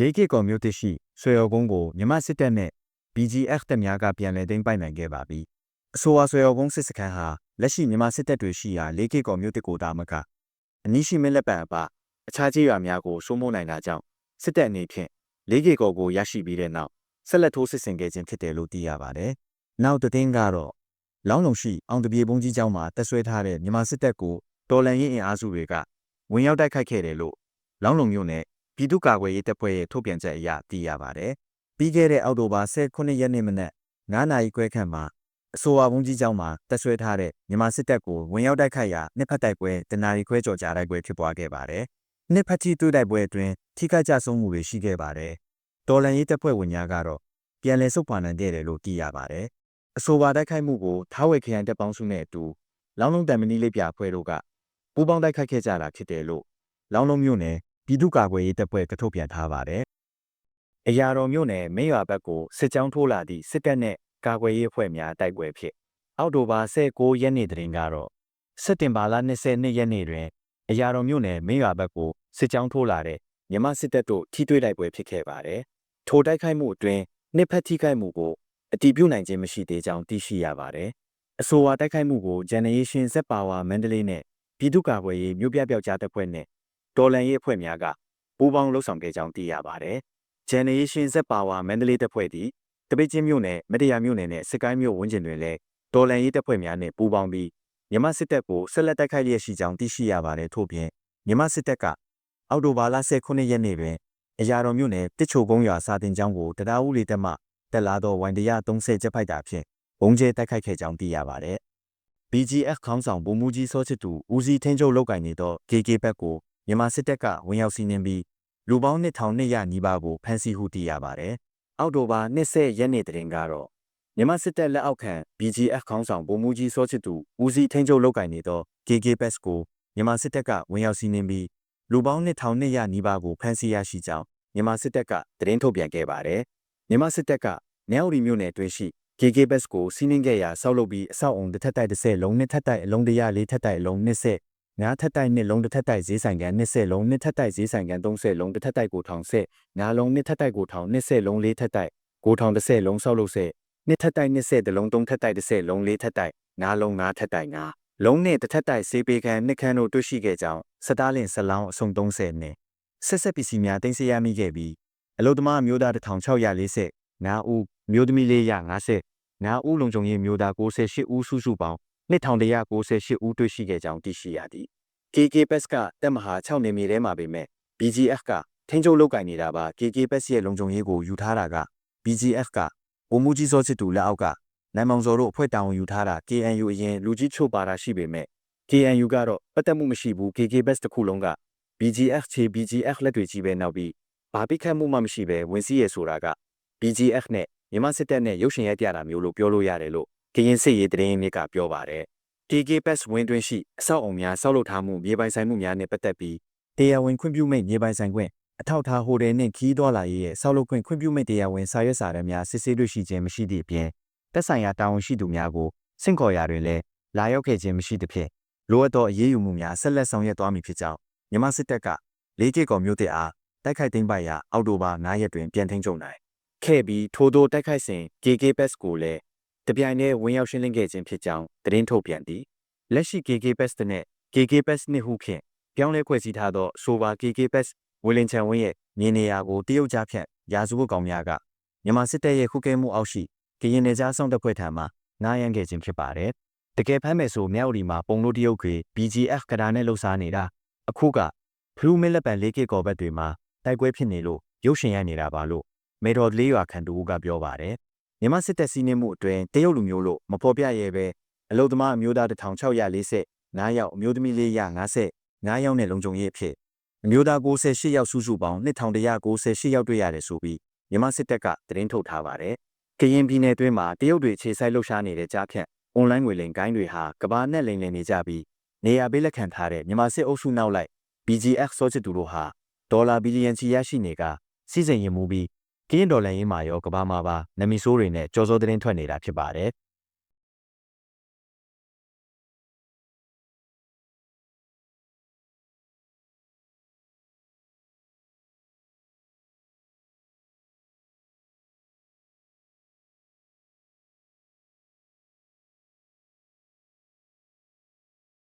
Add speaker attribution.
Speaker 1: လေးကီကော်မြို့တရှိဆွေရော်ကုန်းကိုမြန်မာစစ်တပ်နဲ့ BGF တပ်များကပြန်လည်သိမ်းပိုက်နိုင်ခဲ့ပါပြီ။အဆိုပါဆွေရော်ကုန်းစစ်စခန်းဟာလက်ရှိမြန်မာစစ်တပ်တွေရှိရာလေးကီကော်မြို့တကိုတာမကအနီးရှိမင်းလက်ပံအပအခြားကြေးရွာများကိုစိုးမိုးနိုင်တာကြောင့်စစ်တပ်အနေဖြင့်လေးကီကော်ကိုရရှိပြီးတဲ့နောက်ဆက်လက်ထိုးစစ်ဆင်ခဲ့ခြင်းဖြစ်တယ်လို့သိရပါတယ်။နောက်တစ်တင်းကတော့လောင်းလုံရှိအောင်တပြေဘုံကြီးကျောင်းမှာတက်ဆွဲထားတဲ့မြန်မာစစ်တပ်ကိုတော်လန်ရင်အင်အားစုတွေကဝင်ရောက်တိုက်ခိုက်ခဲ့တယ်လို့လောင်းလုံမြို့နယ် ပြည်သူ့ကာကွယ်ရေးတပ်ဖွဲ့ရဲ့ထုတ်ပြန်ချက်အရသိရပါတယ်။ပြီးခဲ့တဲ့အောက်တိုဘာ18ရက်နေ့မနက်9နာရီခွဲခန့်မှာအဆိုအဝုန်းကြီးကျောင်းမှာတက်ဆွဲထားတဲ့မြန်မာစစ်တပ်ကိုဝင်ရောက်တိုက်ခိုက်ရာနှစ်ဖက်တိုက်ပွဲတနာရီခွဲကျော်ကြာတိုက်ပွဲဖြစ်ပွားခဲ့ပါတယ်။နှစ်ဖက်ထိတွေ့တိုက်ပွဲအတွင်းထိခိုက်ကြဆုံးမှုတွေရှိခဲ့ပါတယ်။တော်လန်ရေးတပ်ဖွဲ့ဝင်များကတော့ပြန်လည်ဆုတ်ခွာနိုင်ခဲ့တယ်လို့သိရပါတယ်။အဆိုပါတိုက်ခိုက်မှုကိုထားဝယ်ခရိုင်တပ်ပေါင်းစုနဲ့အတူလောင်းလုံးတံမနီလေးပြအဖွဲ့တို့ကပူးပေါင်းတိုက်ခိုက်ခဲ့ကြတာဖြစ်တယ်လို့လောင်းလုံးမြို့နယ် ပြည်သူ့ကာကွယ်ရေးတပ်ဖွဲ့ကထုတ်ပြန်ထားပါတယ်။အရာတော်မြို့နယ်မင်းရွာဘက်ကိုစစ်ကြောင်းထိုးလာသည့်စစ်တပ်နဲ့ကာကွယ်ရေးအဖွဲ့များတိုက်ပွဲဖြစ်အောက်တိုဘာ16ရက်နေ့တရင်ကတော့စက်တင်ဘာလ22ရက်နေ့တွင်အရာတော်မြို့နယ်မင်းရွာဘက်ကိုစစ်ကြောင်းထိုးလာတဲ့မြန်မာစစ်တပ်တို့ထိတွေ့တိုက်ပွဲဖြစ်ခဲ့ပါတယ်။ထိုတိုက်ခိုက်မှုအတွင်းနှစ်ဖက်ထိခိုက်မှုကိုအတည်ပြုနိုင်ခြင်းမရှိသေးကြောင်းသိရှိရပါတယ်။အဆိုပါတိုက်ခိုက်မှုကို Generation Z Power မန္တလေးနဲ့ပြည်သူ့ကာကွယ်ရေးမြို့ပြပျောက်ကြားတပ်ဖွဲ့နဲ့ တော်လန်ရေးအဖွဲ့များကပူးပေါင်းလှုပ်ဆောင်ခဲ့ကြောင်းသိရပါတယ်။ Generation Z Power မန္တလေးတပ်ဖွဲ့သည်တပိတ်ချင်းမြို့နယ်မတရားမြို့နယ်နဲ့စစ်ကိုင်းမြို့ဝန်းကျင်တွင်လည်းတော်လန်ရေးတပ်ဖွဲ့များနဲ့ပူးပေါင်းပြီးမြန်မာစစ်တပ်ကိုဆက်လက်တိုက်ခိုက်လျက်ရှိကြောင်းသိရှိရပါတယ်ထို့ပြင်မြန်မာစစ်တပ်ကအောက်တိုဘာလ18ရက်နေ့တွင်အရာတော်မြို့နယ်တစ်ချိုကုန်းရွာစာတင်ကျောင်းကိုတရားဥလေးတပ်မှတက်လာသောဝန်တရား30ချက်ဖိုက်တာဖြင့်ဘုံကျဲတိုက်ခိုက်ခဲ့ကြောင်းသိရပါတယ်။ BGF ခေါင်းဆောင်ဗိုလ်မှူးကြီးစောချစ်သူဦးစီးထင်းချုပ်လုပ်ကင်နေသော KK ဘက်ကို မြန်မာစစ်တပ်ကဝင်ရောက်စီးနင်းပြီးလူပေါင်း1200နီးပါးကိုဖမ်းဆီးဟုသိရပါတယ်။အောက်တိုဘာ20ရက်နေ့တရင်ကတော့မြန်မာစစ်တပ်လက်အောက်ခံ BGF ခေါင်းဆောင်ဗိုလ်မှူးကြီးစောချစ်သူဦးစီးထင်းချုပ်လုပ်ကင်နေသော KK ဘက်ကိုမြန်မာစစ်တပ်ကဝင်ရောက်စီးနင်းပြီးလူပေါင်း1200နီးပါးကိုဖမ်းဆီးရရှိကြောင်းမြန်မာစစ်တပ်ကသတင်းထုတ်ပြန်ခဲ့ပါတယ်။မြန်မာစစ်တပ်ကနယော်ရီမြို့နယ်တွင်ရှိ KK Bus ကိုစီးနှင်းခဲ့ရာဆောက်လုပ်ပြီးအဆောက်အုံတစ်ထပ်တိုက်30လုံးနှစ်ထပ်တိုက်အလုံး104ထပ်တိုက်အလုံး20 ငါးထပ်တိုက်နှစ်လုံးတစ်ထပ်တိုက်ဈေးဆိုင်ကန်20လုံးနှစ်ထပ်တိုက်ဈေးဆိုင်ကန်30လုံးတစ်ထပ်တိုက်ကိုထောင်ဆက်ငါးလုံးနှစ်ထပ်တိုက်ကိုထောင်20လုံးလေးထပ်တိုက်ကိုထောင်30လုံးဆောက်လုပ်ဆက်နှစ်ထပ်တိုက်20တလုံး3ထပ်တိုက်30လုံးလေးထပ်တိုက်ငါးလုံးငါးထပ်တိုက်ငါးလုံးနဲ့တစ်ထပ်တိုက်ဈေးပေးခန်းနှစ်ခန်းတို့တွေ့ရှိခဲ့ကြောင်းစတားလင်ဇလောင်းအစုံ30နဲ့ဆက်ဆက်ပစ္စည်းများတင်ဆက်ရမိခဲ့ပြီးအလုသမားမျိုးသား1640 9ဦးမျိုးသမီး450 9ဦးလုံခြုံရေးမျိုးသား68ဦးစုစုပေါင်း 2198ဦးတွေ့ရှိခဲ့ကြောင်းသိရှိရသည် KK Pes ကတက်မဟာ6နေမြေထဲမှာပေမဲ့ BGF ကထိန်းချုပ်လုပ်ကင်နေတာပါ KK Pes ရဲ့လုံခြုံရေးကိုယူထားတာက BGF ကဗိုလ်မှူးကြီးစောစစ်တူလက်အောက်ကနိုင်မောင်စောတို့အဖွဲ့တာဝန်ယူထားတာ KNU အရင်လူကြီးချို့ပါတာရှိပေမဲ့ KNU ကတော့ပတ်သက်မှုမရှိဘူး KK Pes တစ်ခုလုံးက BGF ချေ BGF လက်တွေကြီးပဲနောက်ပြီးဘာပိခတ်မှုမှမရှိပဲဝင်စည်းရဆိုတာက BGF နဲ့မြန်မာစစ်တပ်နဲ့ရုပ်ရှင်ရိုက်ပြတာမျိုးလို့ပြောလို့ရတယ်လို့ ကရင်စစ်ရေးတရင်မြစ်ကပြောပါတယ်။ KK Pass ဝင်းတွင်းရှိအဆောက်အုံများဆောက်လုပ်ထားမှုမြေပိုင်ဆိုင်မှုများနဲ့ပတ်သက်ပြီးတရားဝင်ခွင့်ပြုမိတ်မြေပိုင်ဆိုင်ခွင့်အထောက်ထားဟိုတယ်နှင့်ခီးသွားလာရေးရဲ့ဆောက်လုပ်ခွင့်ခွင့်ပြုမိတ်တရားဝင်စာရွက်စာတမ်းများစစ်ဆေးတွေ့ရှိခြင်းမရှိသည့်အပြင်တက်ဆိုင်ရာတာဝန်ရှိသူများကိုစင့်ခေါ်ရာတွင်လည်းလာရောက်ခဲ့ခြင်းမရှိသဖြင့်လိုအပ်သောအရေးယူမှုများဆက်လက်ဆောင်ရွက်သွားမည်ဖြစ်ကြောင်းမြန်မာစစ်တပ်ကလေးကီကော်မျိုးတစ်အားတိုက်ခိုက်သိမ်းပိုက်ရာအောက်တိုဘာ9ရက်တွင်ပြန်ထိန်းချုပ်နိုင်ခဲ့ပြီးထိုသို့တိုက်ခိုက်စဉ် KK Pass ကိုလည်း တပြိုင်တည်းဝင်ရောက်ရှင်းလင်းခဲ့ခြင်းဖြစ်ကြောင်းသတင်းထုတ်ပြန်သည်လက်ရှိ KK Pass နဲ့ KK Pass နှစ်ဟုဖြင့်ပြောင်းလဲဖွဲ့စည်းထားသောဆိုပါ KK Pass ဝေလင်ချန်ဝင်းရဲ့မြေနေရာကိုတရုတ်ကြားဖြန့်ရာဇဝတ်ကောင်များကမြန်မာစစ်တပ်ရဲ့ခုကဲမှုအောက်ရှိကရင်နယ်ကြားဆောင်တပ်ဖွဲ့ထံမှနားရန်ခဲ့ခြင်းဖြစ်ပါတယ်တကယ်ဖမ်းမယ်ဆိုမြောက်ဒီမှာပုံလို့တရုတ်ကြီး BGF ကဒါနဲ့လှုပ်ရှားနေတာအခုကဖလူးမင်းလက်ပံလေးကကော်ဘက်တွေမှာတိုက်ပွဲဖြစ်နေလို့ရုပ်ရှင်ရိုက်နေတာပါလို့မေတော်လေးရွာခံတူကပြောပါတယ် မြမစစ်တပ်စီးနှင်းမှုအတွင်းတရုတ်လူမျိုးလို့မဖော်ပြရဲပဲအလုသမားအမျိုးသား1640 9ယောက်အမျိုးသမီး450 9ယောက်နဲ့လုံခြုံရေးအဖြစ်အမျိုးသား68ယောက်စုစုပေါင်း2198ယောက်တွေ့ရတယ်ဆိုပြီးမြမစစ်တပ်ကသတင်းထုတ်ထားပါတယ်ကရင်ပြည်နယ်တွင်းမှာတရုတ်တွေခြေဆိုင်လှုပ်ရှားနေတဲ့ကြားဖြတ်အွန်လိုင်းငွေလိမ်ကိုင်းတွေဟာကဘာနဲ့လိမ်လည်နေကြပြီးနေရာပေးလက်ခံထားတဲ့မြန်မာစစ်အုပ်စုနောက်လိုက် BGF စောချစ်သူတို့ဟာဒေါ်လာဘီလီယံချီရရှိနေကစီစဉ်ရင်မှုပြီး ကင်းဒေါ်လာရင်းမှာရောကဘာမှာပါနမီဆိုးတွေနဲ့ကြော်စိုးသတင်းထွက်နေတာဖြစ်ပါတယ်